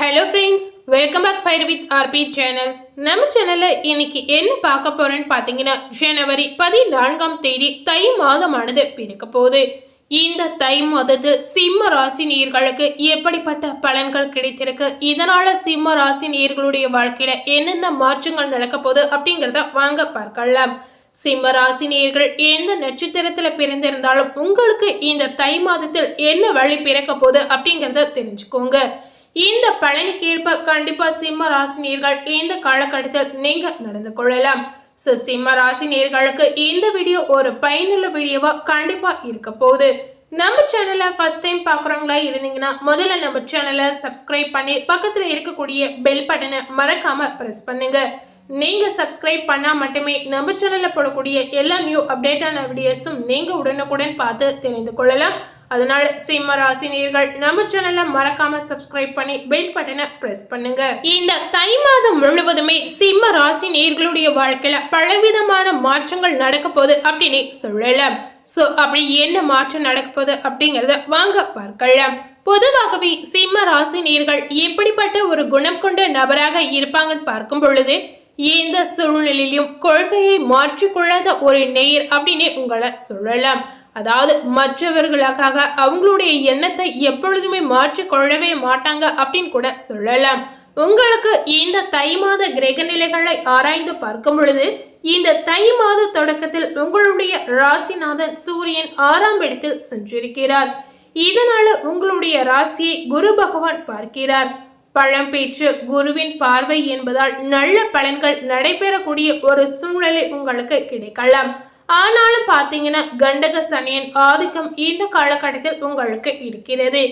Hello friends welcome back fire with RP channel நம்ம சேனலில் இன்னைக்கு என்ன பார்க்க போகிறேன்னு பார்த்தீங்கன்னா ஜனவரி பதினான்காம் தேதி தை மாதமானது பிறக்க போகுது. இந்த தை மாதத்தில் சிம்ம ராசி நீர்களுக்கு எப்படிப்பட்ட பலன்கள் கிடைத்திருக்கு? இதனால் சிம்ம ராசி நீர்களுடைய வாழ்க்கையில் என்னென்ன மாற்றங்கள் நடக்க போகுது அப்படிங்கிறத வாங்க பார்க்கலாம். சிம்ம ராசி நேர்கள் எந்த நட்சத்திரத்தில் பிறந்திருந்தாலும் உங்களுக்கு இந்த தை மாதத்தில் என்ன வழி பிறக்க போகுது அப்படிங்கிறத தெரிஞ்சுக்கோங்க. இந்த பலனுக்கேற்ப கண்டிப்பா சிம்ம ராசினியர்கள் இந்த காலகட்டத்தில் நீங்க நடந்து கொள்ளலாம். ஸோ சிம்ம ராசினியர்களுக்கு இந்த வீடியோ ஒரு பயனுள்ள வீடியோவா கண்டிப்பா இருக்க போகுது. நம்ம சேனலை ஃபர்ஸ்ட் டைம் பார்க்குறவங்களா இருந்தீங்கன்னா முதல்ல நம்ம சேனலை சப்ஸ்கிரைப் பண்ணி பக்கத்தில் இருக்கக்கூடிய பெல் பட்டனை மறக்காம ப்ரெஸ் பண்ணுங்க. நீங்க சப்ஸ்கிரைப் பண்ணா மட்டுமே நம்ம சேனல்ல போடக்கூடிய எல்லா நியூ அப்டேட்டான வீடியோஸும் நீங்க உடனுக்குடன் பார்த்து தெரிந்து கொள்ளலாம். அதனால சிம்ம ராசினியர்கள் நம்ம சேனலை மறக்காம சப்ஸ்கிரைப் பண்ணி பெல் பட்டனை பிரஸ் பண்ணுங்க. இந்த தை மாதம் முழுவதுமே சிம்ம ராசி நேர்களுடைய வாழ்க்கையில பலவிதமான மாற்றங்கள் நடக்க போகுது அப்படின்னு சொல்லலாம். சோ அப்படி என்ன மாற்றம் நடக்க போகுது அப்படிங்கறத வாங்க பார்க்கலாம். பொதுவாகவே சிம்ம ராசி நேர்கள் எப்படிப்பட்ட ஒரு குணம் கொண்ட நபராக இருப்பாங்கன்னு பார்க்கும் பொழுது எந்த சூழ்நிலையிலும் கொள்கையை மாற்றிக்கொள்ளாத ஒரு நேயர் அப்படின்னு உங்களை சொல்லலாம். அதாவது மற்றவர்களுக்காக அவங்களுடைய எண்ணத்தை எப்பொழுதுமே மாற்றிக்கொள்ளவே மாட்டாங்க அப்படின்னு கூட சொல்லலாம். உங்களுக்கு இந்த தை மாத கிரக நிலைகளை ஆராய்ந்து பார்க்கும் பொழுது இந்த தை மாத தொடக்கத்தில் உங்களுடைய ராசிநாதன் சூரியன் ஆறாம் இடத்தில் சென்றிருக்கிறார். இதனால உங்களுடைய ராசியை குரு பகவான் பார்க்கிறார். பழம்பேச்சு குருவின் பார்வை என்பதால் நல்ல பலன்கள் நடைபெறக்கூடிய ஒரு சூழ்நிலை உங்களுக்கு கிடைக்கலாம். ஆனாலும் பார்த்தீங்கன்னா கண்டக சனியன் ஆதிக்கம் இந்த காலகட்டத்தில் உங்களுக்கு இருக்கிறது.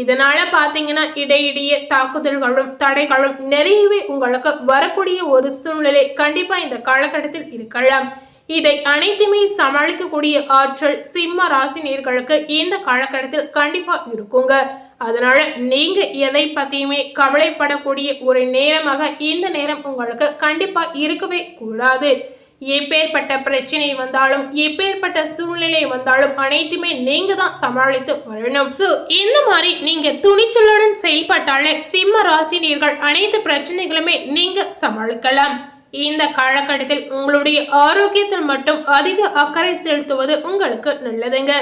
இதனால பார்த்தீங்கன்னா இடையிடையே தாக்குதல்களும் தடைகளும் நிறையவே உங்களுக்கு வரக்கூடிய ஒரு சூழ்நிலை கண்டிப்பா இந்த காலகட்டத்தில் இருக்கலாம். இதை அனைத்துமே சமாளிக்கக்கூடிய ஆற்றல் சிம்ம ராசினியர்களுக்கு இந்த காலகட்டத்தில் கண்டிப்பா இருக்குங்க. அதனால நீங்க எதை பத்தியுமே கவலைப்படக்கூடிய ஒரு நேரமாக இந்த நேரம் உங்களுக்கு கண்டிப்பா இருக்கவே கூடாது. எப்பேற்பட்ட பிரச்சனை வந்தாலும் எப்பேற்பட்ட சூழ்நிலை வந்தாலும் அனைத்துமே நீங்க தான் சமாளித்து வரணும். ஸோ இந்த மாதிரி நீங்க துணிச்சலுடன் செயல்பட்டாலே சிம்ம ராசினியர்கள் அனைத்து பிரச்சனைகளுமே நீங்க சமாளிக்கலாம். இந்த காலகட்டத்தில் உங்களுடைய ஆரோக்கியத்தில் மட்டும் அதிக அக்கறை செலுத்துவது உங்களுக்கு நல்லதுங்க.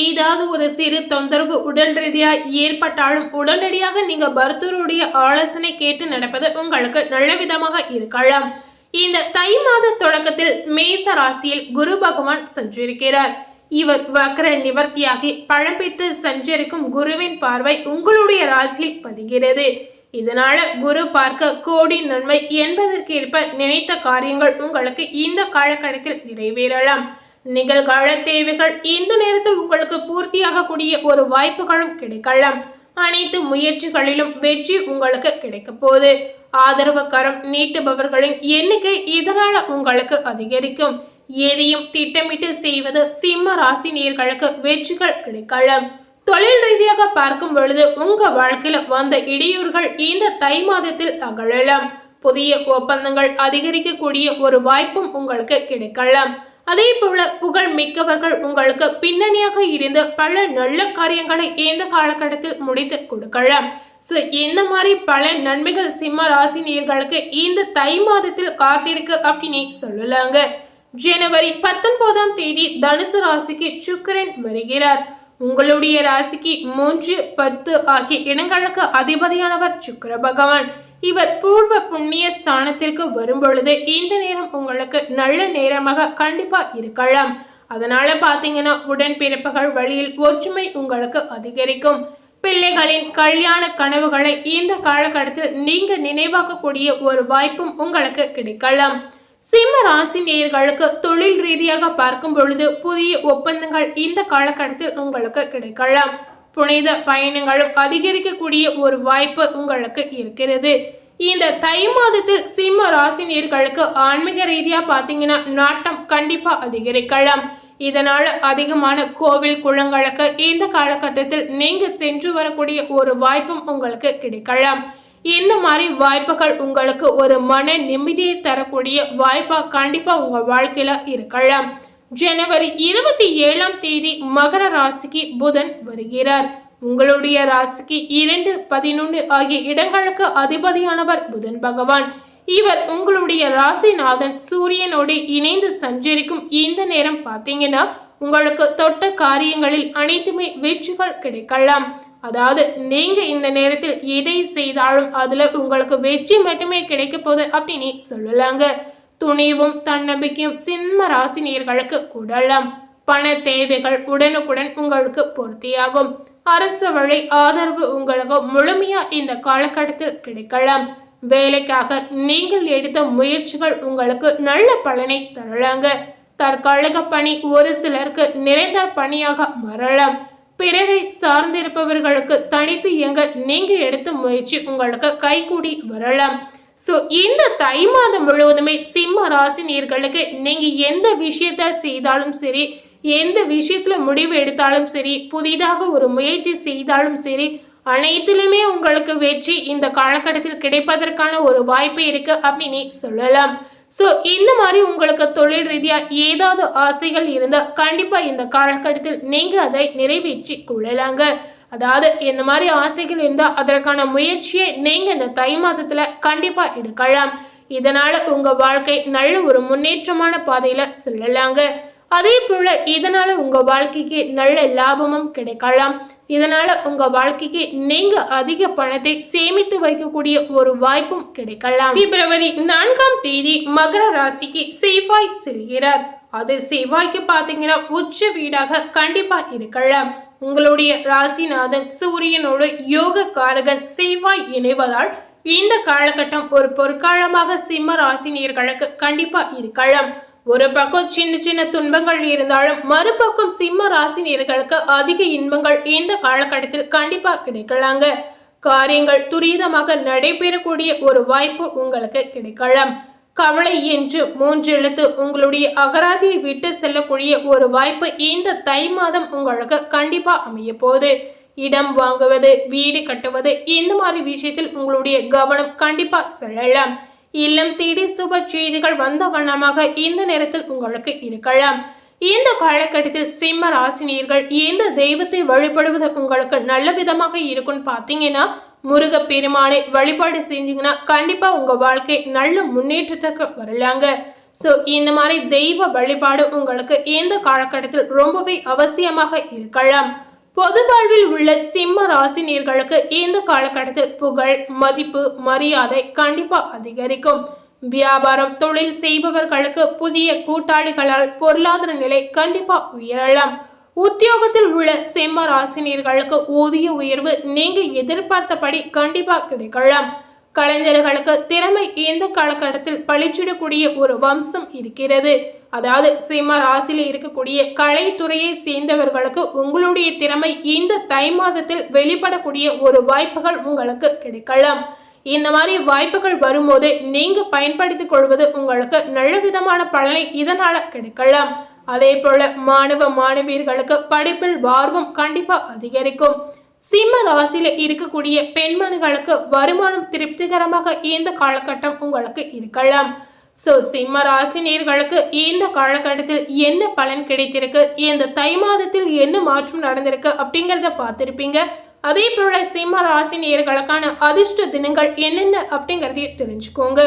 ஏதாவது ஒரு சிறு தொந்தரவு உடல் ரீதியாக ஏற்பட்டாலும் உடனடியாக நீங்கள் மருத்துவருடைய ஆலோசனை கேட்டு நடப்பது உங்களுக்கு நல்ல விதமாக இருக்கலாம். இந்த தை மாத தொடக்கத்தில் மேச ராசியில் குரு பகவான் சஞ்சரிக்கிறார். இவர் வக்ர நிவர்த்தியாகி பழம்பெற்று சஞ்சரிக்கும் குருவின் பார்வை உங்களுடைய ராசியில் பதிகிறது. இதனால குரு பார்க்க கோடி நன்மை என்பதற்கேற்ப நினைத்த காரியங்கள் உங்களுக்கு இந்த காலகட்டத்தில் நிறைவேறலாம். நிகழ்கால தேவைகள் இந்த நேரத்தில் உங்களுக்கு பூர்த்தியாகக்கூடிய ஒரு வாய்ப்புகளும் கிடைக்கலாம். அனைத்து முயற்சிகளிலும் வெற்றி உங்களுக்கு கிடைக்க போகுது. ஆதரவு கரம் நீட்டுபவர்களின் எண்ணிக்கை இதனால உங்களுக்கு அதிகரிக்கும். எதையும் திட்டமிட்டு செய்வது சிம்ம ராசி நேர்களுக்கு வெற்றிகள் கிடைக்கலாம். தொழில் ரீதியாக பார்க்கும் பொழுது உங்க வாழ்க்கையில வந்த இடையூறுகள் இந்த தை மாதத்தில் அகழலாம். புதிய ஒப்பந்தங்கள் அதிகரிக்கக்கூடிய ஒரு வாய்ப்பும் உங்களுக்கு கிடைக்கலாம். அதே போல புகழ் மிக்கவர்கள் உங்களுக்கு பின்னணியாக இருந்து பல நல்ல காரியங்களை இந்த காலகட்டத்தில் முடித்து கொடுக்கலாம். ஸோ இந்த மாதிரி பல நன்மைகள் சிம்ம ராசி நேர்களுக்கு இந்த தை மாதத்தில் காத்திருக்கு அப்படின்னு சொல்லலாங்க. ஜனவரி பத்தொன்பதாம் தேதி தனுசு ராசிக்கு சுக்கரன் வருகிறார். உங்களுடைய ராசிக்கு மூன்று பத்து ஆகிய இடங்களுக்கு அதிபதியானவர் சுக்கர பகவான். இவர் பூர்வ புண்ணிய ஸ்தானத்திற்கு வரும் பொழுது இந்த நேரம் உங்களுக்கு நல்ல நேரமாக கண்டிப்பா இருக்கலாம். அதனால பாத்தீங்கன்னா உடன்பிறப்புகள் வழியில் ஒற்றுமை உங்களுக்கு அதிகரிக்கும். பிள்ளைகளின் கல்யாண கனவுகளை இந்த காலகட்டத்தில் நீங்க நினைவாக்கக்கூடிய ஒரு வாய்ப்பும் உங்களுக்கு கிடைக்கலாம். சிம்ம ராசி நேர்களுக்கு தொழில் ரீதியாக பார்க்கும் பொழுது புதிய ஒப்பந்தங்கள் இந்த காலகட்டத்தில் உங்களுக்கு கிடைக்கலாம். புனித பயணங்களும் அதிகரிக்கக்கூடிய ஒரு வாய்ப்பு உங்களுக்கு இருக்கிறது. இந்த தை மாதத்தில் சிம்ம ராசி நேர்களுக்கு ஆன்மீக ரீதியா பார்த்தீங்கன்னா நாட்டம் கண்டிப்பா அதிகரிக்கலாம். இதனால் அதிகமான கோவில் குளங்களுக்கு இந்த காலகட்டத்தில் நீங்க சென்று வரக்கூடிய ஒரு வாய்ப்பும் உங்களுக்கு கிடைக்கலாம். இந்த மாதிரி வாய்ப்புகள் உங்களுக்கு ஒரு மன நிம்மதியை தரக்கூடிய வாய்ப்பா கண்டிப்பா உங்க வாழ்க்கையில இருக்கலாம். ஜனவரி இருபத்தி ஏழாம் தேதி மகர ராசிக்கு புதன் வருகிறார். உங்களுடைய ராசிக்கு இரண்டு பதினொன்று ஆகிய இடங்களுக்கு அதிபதியானவர் புதன் பகவான். இவர் உங்களுடைய ராசிநாதன் சூரியனோடு இணைந்து சஞ்சரிக்கும் இந்த நேரம் பார்த்தீங்கன்னா உங்களுக்கு தொட்ட காரியங்களில் அனைத்துமே வெற்றிகள் கிடைக்கலாம். அதாவது நீங்க இந்த நேரத்தில் எதை செய்தாலும் அதுல உங்களுக்கு வெற்றி மட்டுமே கிடைக்க போகுது அப்படின்னு சொல்லலாங்க. துணிவும் தன்னம்பிக்கையும் சிம்ம ராசினியர்களுக்கு கூடலாம். பண தேவைகள் உடனுக்குடன் உங்களுக்கு பூர்த்தியாகும். அரசு வழி ஆதரவு உங்களுக்கு முழுமையா இந்த காலகட்டத்தில் கிடைக்கலாம். வேலைக்காக நீங்கள் எடுத்த முயற்சிகள் உங்களுக்கு நல்ல பலனை தரலாங்க. தற்காலிக பணி ஒரு சிலருக்கு நிறைந்த பணியாக மாறலாம். பிறரை சார்ந்திருப்பவர்களுக்கு தனித்து இயங்க நீங்க எடுத்த முயற்சி உங்களுக்கு கைகூடி வரலாம். ஸோ இந்த தை மாதம் முழுவதுமே சிம்ம ராசினியர்களுக்கு நீங்க எந்த விஷயத்த செய்தாலும் சரி எந்த விஷயத்துல முடிவு எடுத்தாலும் சரி புதிதாக ஒரு முயற்சி செய்தாலும் சரி அனைத்திலுமே உங்களுக்கு வெற்றி இந்த காலகட்டத்தில் கிடைப்பதற்கான ஒரு வாய்ப்பு இருக்கு அப்படின்னு சொல்லலாம். ஸோ இந்த மாதிரி உங்களுக்கு தொழில் ரீதியாக ஏதாவது ஆசைகள் இருந்தால் கண்டிப்பாக இந்த காலகட்டத்தில் நீங்கள் அதை நிறைவேற்றி கொள்ளலாங்க. அதாவது இந்த மாதிரி ஆசைகள் இருந்தால் அதற்கான முயற்சியை நீங்கள் இந்த தை மாதத்தில் கண்டிப்பாக எடுக்கலாம். இதனால் உங்கள் வாழ்க்கை நல்ல ஒரு முன்னேற்றமான பாதையில் செல்லலாங்க. அதே போல இதனால உங்க வாழ்க்கைக்கு நல்ல லாபமும் கிடைக்கலாம். இதனால உங்க வாழ்க்கைக்கு நீங்க அதிக பணத்தை சேமித்து வைக்கக்கூடிய ஒரு வாய்ப்பும் கிடைக்கலாம். பிப்ரவரி நான்காம் தேதி மகர ராசிக்கு செவ்வாய் செல்கிறார். அது செவ்வாய்க்கு பாத்தீங்கன்னா உச்ச வீடாக கண்டிப்பா இருக்கலாம். உங்களுடைய ராசிநாதன் சூரியனோடு யோக காரகன் செவ்வாய் இணைவதால் இந்த காலகட்டம் ஒரு பொற்காலமாக சிம்ம ராசினியர்களுக்கு கண்டிப்பா இருக்கலாம். ஒரு பக்கம் சின்ன சின்ன துன்பங்கள் இருந்தாலும் மறுபக்கம் சிம்ம ராசினியர்களுக்கு அதிக இன்பங்கள் இந்த காலகட்டத்தில் கண்டிப்பா கிடைக்கலாங்க. காரியங்கள் துரிதமாக நடைபெறக்கூடிய ஒரு வாய்ப்பு உங்களுக்கு கிடைக்கலாம். கவலை என்று மூன்று எழுத்து உங்களுடைய அகராதியை விட்டு செல்லக்கூடிய ஒரு வாய்ப்பு இந்த தை மாதம் உங்களுக்கு கண்டிப்பா அமைய போகுது. இடம் வாங்குவது வீடு கட்டுவது இந்த மாதிரி விஷயத்தில் உங்களுடைய கவனம் கண்டிப்பா செல்லலாம். இல்லம் தேடி சுப செய்திகள் வந்த வண்ணமாக இந்த நேரத்தில் உங்களுக்கு இருக்கலாம். இந்த காலகட்டத்தில் சிம்ம ராசினியர்கள் எந்த தெய்வத்தை வழிபடுவது உங்களுக்கு நல்ல விதமாக இருக்கும்னு பார்த்தீங்கன்னா முருக பெருமானை வழிபாடு செஞ்சீங்கன்னா கண்டிப்பா உங்க வாழ்க்கை நல்ல முன்னேற்றத்துக்கு வரலாங்க. ஸோ இந்த மாதிரி தெய்வ வழிபாடு உங்களுக்கு இந்த காலகட்டத்தில் ரொம்பவே அவசியமாக இருக்கலாம். பொது வாழ்வில் உள்ள சிம்ம ராசினியர்களுக்கு இந்த காலகட்டத்தில் புகழ் மதிப்பு மரியாதை கண்டிப்பா அதிகரிக்கும். வியாபாரம் தொழில் செய்பவர்களுக்கு புதிய கூட்டாளிகளால் பொருளாதார நிலை கண்டிப்பா உயரலாம். உத்தியோகத்தில் உள்ள சிம்ம ராசினியர்களுக்கு ஊதிய உயர்வு நீங்க எதிர்பார்த்தபடி கண்டிப்பா கிடைக்கலாம். கலைஞர்களுக்கு திறமை இந்த காலகட்டத்தில் பழிச்சிடக்கூடிய ஒரு வம்சம் இருக்கிறது. அதாவது சிம்ம ராசியில் இருக்கக்கூடிய கலைத்துறையை சேர்ந்தவர்களுக்கு உங்களுடைய திறமை இந்த தை மாதத்தில் வெளிப்படக்கூடிய ஒரு வாய்ப்புகள் உங்களுக்கு கிடைக்கலாம். இந்த மாதிரி வாய்ப்புகள் வரும்போது நீங்க பயன்படுத்திக் கொள்வது உங்களுக்கு நல்ல விதமான பலனை இதனால கிடைக்கலாம். அதே போல மாணவ மாணவியர்களுக்கு படிப்பில் ஆர்வம் கண்டிப்பா அதிகரிக்கும். சிம்ம ராசியில இருக்கக்கூடிய பெண்மணிகளுக்கு வருமானம் திருப்திகரமாக இந்த காலகட்டம் உங்களுக்கு இருக்கலாம். ஸோ சிம்ம ராசி நேர்களுக்கு இந்த காலகட்டத்தில் என்ன பலன் கிடைத்திருக்கு? இந்த தை மாதத்தில் என்ன மாற்றம் நடந்திருக்கு அப்படிங்கிறத பார்த்துருப்பீங்க. அதே போல சிம்ம ராசி நேர்களுக்கான அதிர்ஷ்ட தினங்கள் என்னென்ன அப்படிங்கிறதையும் தெரிஞ்சுக்கோங்க.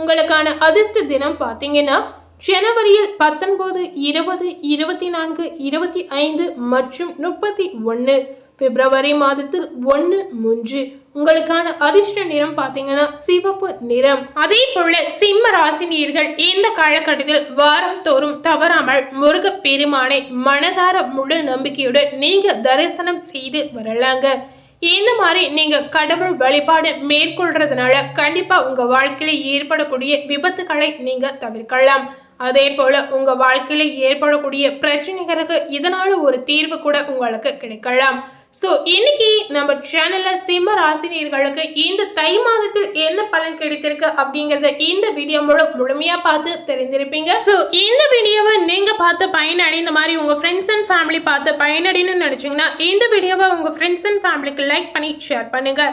உங்களுக்கான அதிர்ஷ்ட தினம் பார்த்தீங்கன்னா ஜனவரியில் பத்தொன்பது இருபது இருபத்தி நான்கு இருபத்தி ஐந்து மற்றும் முப்பத்தி ஒன்று பிப்ரவரி மாதத்தில் ஒன்று மூன்று. உங்களுக்கான அதிர்ஷ்ட நிறம் பார்த்தீங்கன்னா சிவப்பு நிறம். அதே போல சிம்ம ராசினியர்கள் இந்த காலகட்டத்தில் வாரம் தோறும் தவறாமல் முருக பெருமானை மனதார முழு நம்பிக்கையுடன் நீங்க தரிசனம் செய்து வரலாங்க. இந்த மாதிரி நீங்க கடவுள் வழிபாடு மேற்கொள்றதுனால கண்டிப்பா உங்க வாழ்க்கையில ஏற்படக்கூடிய விபத்துகளை நீங்க தவிர்க்கலாம். அதே போல உங்க வாழ்க்கையில ஏற்படக்கூடிய பிரச்சனைகளுக்கு இதனால ஒரு தீர்வு கூட உங்களுக்கு கிடைக்கலாம். ஸோ இன்னைக்கு நம்ம சேனல்ல சிம்ம ராசினியர்களுக்கு இந்த தை மாதத்தில் என்ன பலன் கிடைத்திருக்கு அப்படிங்கறத இந்த வீடியோ மூலம் முழுமையா பார்த்து தெரிஞ்சிருப்பீங்க ஸோ இந்த வீடியோவை நீங்க பார்த்து பயனடைந்த மாதிரி உங்க ஃப்ரெண்ட்ஸ் அண்ட் ஃபேமிலி பார்த்து பயனடைன்னு நினைச்சீங்கன்னா இந்த வீடியோவை உங்க ஃப்ரெண்ட்ஸ் அண்ட் ஃபேமிலிக்கு லைக் பண்ணி ஷேர் பண்ணுங்க.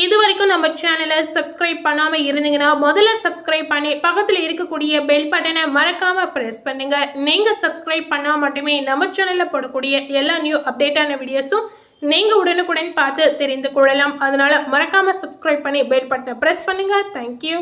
இது வரைக்கும் நம்ம சேனலை சப்ஸ்கிரைப் பண்ணாமல் இருந்தீங்கன்னா முதல்ல சப்ஸ்கிரைப் பண்ணி பக்கத்தில் இருக்கக்கூடிய பெல் பட்டனை மறக்காமல் ப்ரெஸ் பண்ணுங்கள் நீங்கள் சப்ஸ்கிரைப் பண்ணால் மட்டுமே நம்ம சேனலில் போடக்கூடிய எல்லா நியூ அப்டேட்டான வீடியோஸும் நீங்கள் உடனுக்குடன் பார்த்து தெரிந்து கொள்ளலாம். அதனால் மறக்காமல் சப்ஸ்கிரைப் பண்ணி பெல் பட்டனை ப்ரெஸ் பண்ணுங்கள் தேங்க்யூ